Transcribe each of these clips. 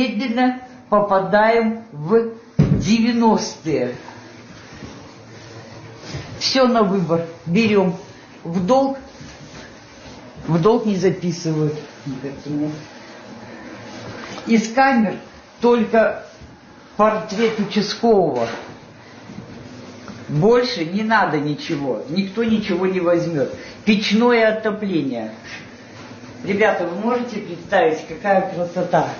медленно попадаем в 90-е. Все на выбор. Берем в долг. В долг не записывают. Из камер только портрет участкового. Больше не надо ничего. Никто ничего не возьмет. Печное отопление. Ребята, вы можете представить, какая красота?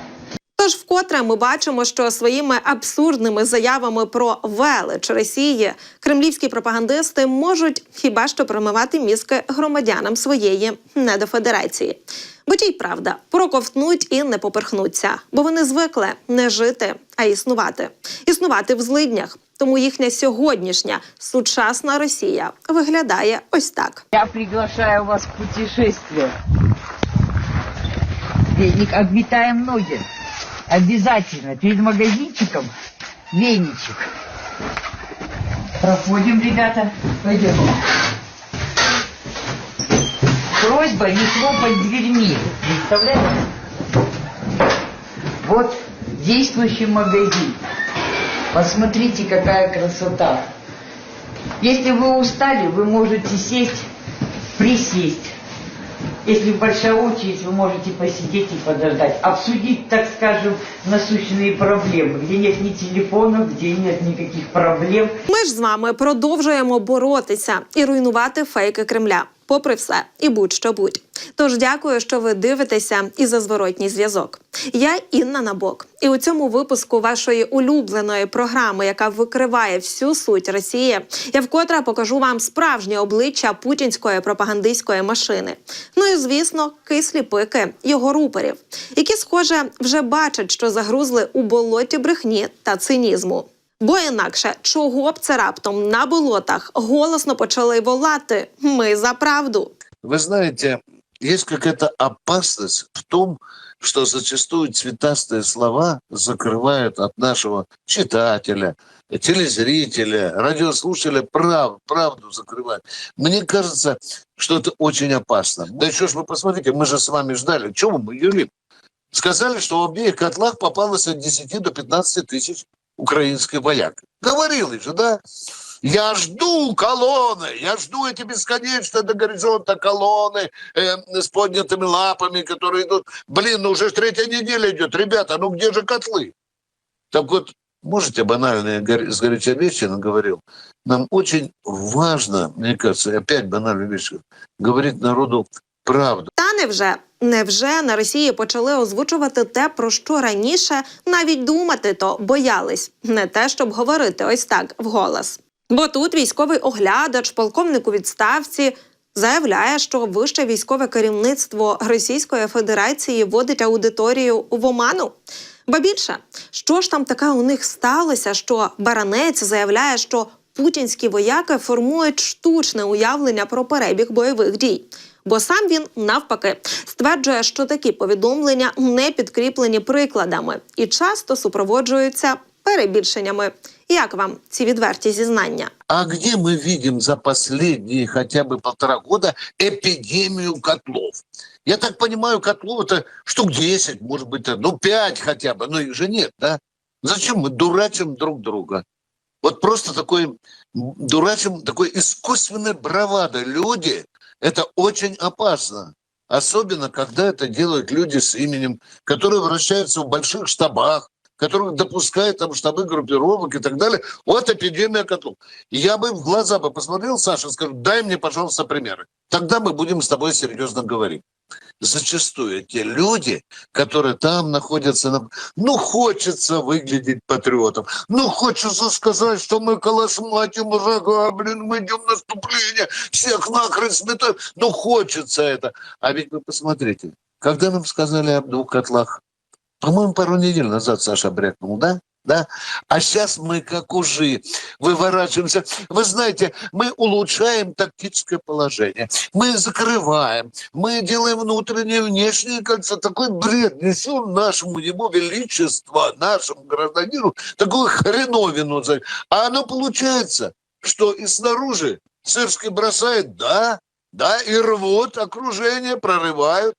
Вкотре ми бачимо, що своїми абсурдними заявами про велич Росії кремлівські пропагандисти можуть хіба що промивати мізки громадянам своєї недофедерації. Бо ті й правда проковтнуть і не поперхнуться, бо вони звикли не жити, а існувати, існувати в злиднях. Тому їхня сьогоднішня сучасна Росія виглядає ось так. Я приглашаю вас в путешествие. Обметаем ноги. Обязательно. Перед магазинчиком веничек. Проходим, ребята. Пойдем. Просьба не хлопать дверьми. Представляете? Вот действующий магазин. Посмотрите, какая красота. Если вы устали, вы можете сесть, присесть. Если большая очередь, вы можете посидеть и подождать. Обсудить, так скажем, насущные проблемы. Где нет ни телефонов, где нет никаких проблем. Ми ж з вами продовжуємо боротися і руйнувати фейки Кремля. Попри все, і будь-що будь. Тож дякую, що ви дивитеся і за зворотній зв'язок. Я Інна Набок, і у цьому випуску вашої улюбленої програми, яка викриває всю суть Росії, я вкотре покажу вам справжнє обличчя путінської пропагандистської машини. Ну і звісно, кислі пики його руперів, які, схоже, вже бачать, що загрузли у болоті брехні та цинізму. Бо інакше, чого б це раптом на болотах голосно почали волати? Ми за правду. Вы знаете, есть какая-то опасность в том, что зачастую цветастые слова закрывают от нашего читателя, телезрителя, радиослушателя прав, правду закрывают. Мне кажется, что это очень опасно. Да еще ж вы посмотрите, мы же с вами ждали. Чего мы юлим? Сказали, что в обеих котлах попалось от 10 до 15 тысяч украинской вояк. Говорили же, да? Я жду колонны, я жду эти бесконечно до горизонта колонны э, с поднятыми лапами, которые идут. Блин, ну уже третья неделя идет. Ребята, ну где же котлы? Так вот, можете банальные гор- сгоряча говорил. Нам очень важно, мне кажется, опять банальная вещь, говорить народу правду. Та невже? Невже на Росії почали озвучувати те, про що раніше навіть думати то боялись, не те, щоб говорити ось так вголос. Бо тут військовий оглядач, полковник у відставці, заявляє, що вище військове керівництво Російської Федерації вводить аудиторію в оману. Ба більше, що ж там таке у них сталося, що баранець заявляє, що путінські вояки формують штучне уявлення про перебіг бойових дій Бо сам він навпаки стверджує, що такі повідомлення не підкріплені прикладами і часто супроводжуються перебільшеннями. Як вам ці відверті зізнання? А где мы видим за последние хотя бы полтора года эпидемию котлов? Я так понимаю, котлов это штук 10, может быть, ну 5 хотя бы, но их же нет, да? Зачем мы дурачим друг друга? Вот просто такой м, дурачим, такой искусственной бравадой люди, это очень опасно. Особенно, когда это делают люди с именем, которые вращаются в больших штабах, которые допускают там штабы группировок и так далее. Вот эпидемия котлов. Я бы в глаза бы посмотрел, Саша, скажу, дай мне, пожалуйста, примеры. Тогда мы будем с тобой серьезно говорить. Зачастую те люди, которые там находятся, на- ну, хочется выглядеть патриотом, ну, хочется сказать, что мы калашматим врага, блин, мы идем наступление, всех нахрен сметаем, ну, хочется это. А ведь вы посмотрите, когда нам сказали об двух котлах, по-моему, пару недель назад Саша брякнул, да? Да? А сейчас мы как ужи выворачиваемся. Вы знаете, мы улучшаем тактическое положение. Мы закрываем. Мы делаем внутреннее внешнее кольцо. Такой бред несем нашему его величеству, нашему гражданину, такую хреновину. А оно получается, что и снаружи Сырский бросает, да, да, и рвут окружение, прорывают.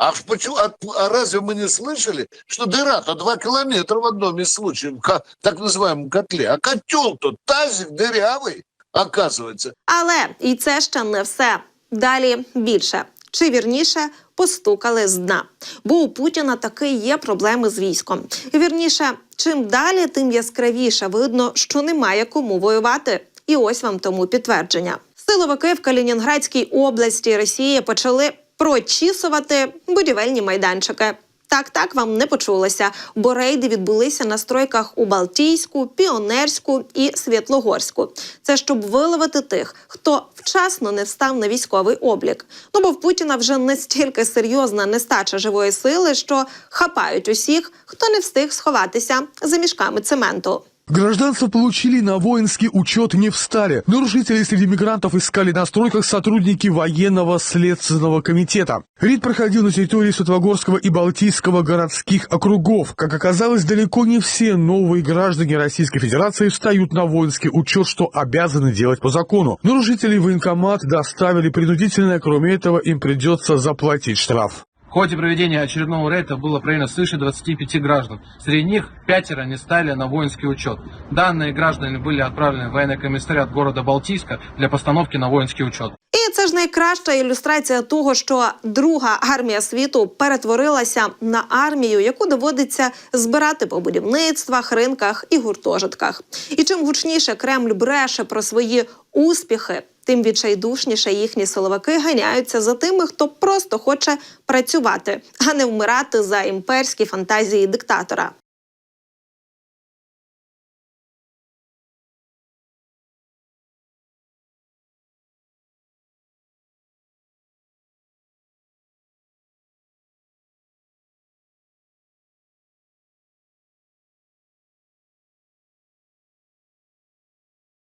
А, ж почему, а, а разве мы не слышали, что дыра-то 2 километра в одном из случаев, в ка- так называемом котле, а котел-то тазик дырявый, оказывается. Але і це ще не все. Далі більше. Чи вірніше постукали з дна. Бо у Путіна таки є проблеми з військом. І вірніше, чим далі, тим яскравіше видно, що немає кому воювати. І ось вам тому підтвердження. Силовики в Калінінградській області Росії почали прочісувати будівельні майданчики. Так, так вам не почулося, бо рейди відбулися на стройках у Балтійську, Піонерську і Світлогорську. Це щоб виловити тих, хто вчасно не встав на військовий облік. Ну бо в Путіна вже настільки серйозна нестача живої сили, що хапають усіх, хто не встиг сховатися за мішками цементу. Гражданство получили на воинский учет не встали. Нарушителей среди мигрантов искали на стройках сотрудники военного следственного комитета. Рейд проходил на территории Светлогорского и Балтийского городских округов. Как оказалось, далеко не все новые граждане Российской Федерации встают на воинский учет, что обязаны делать по закону. Нарушителей военкомат доставили принудительно, кроме этого им придется заплатить штраф. В ходе проведения очередного рейда было проверено свыше 25 граждан. Среди них пятеро не стали на воинский учет. Данные граждане были отправлены в военный комиссариат города Балтийска для постановки на воинский учет. Це ж найкраща ілюстрація того, що друга армія світу перетворилася на армію, яку доводиться збирати по будівництвах, ринках і гуртожитках. І чим гучніше Кремль бреше про свої успіхи, тим відчайдушніше їхні силовики ганяються за тими, хто просто хоче працювати, а не вмирати за імперські фантазії диктатора.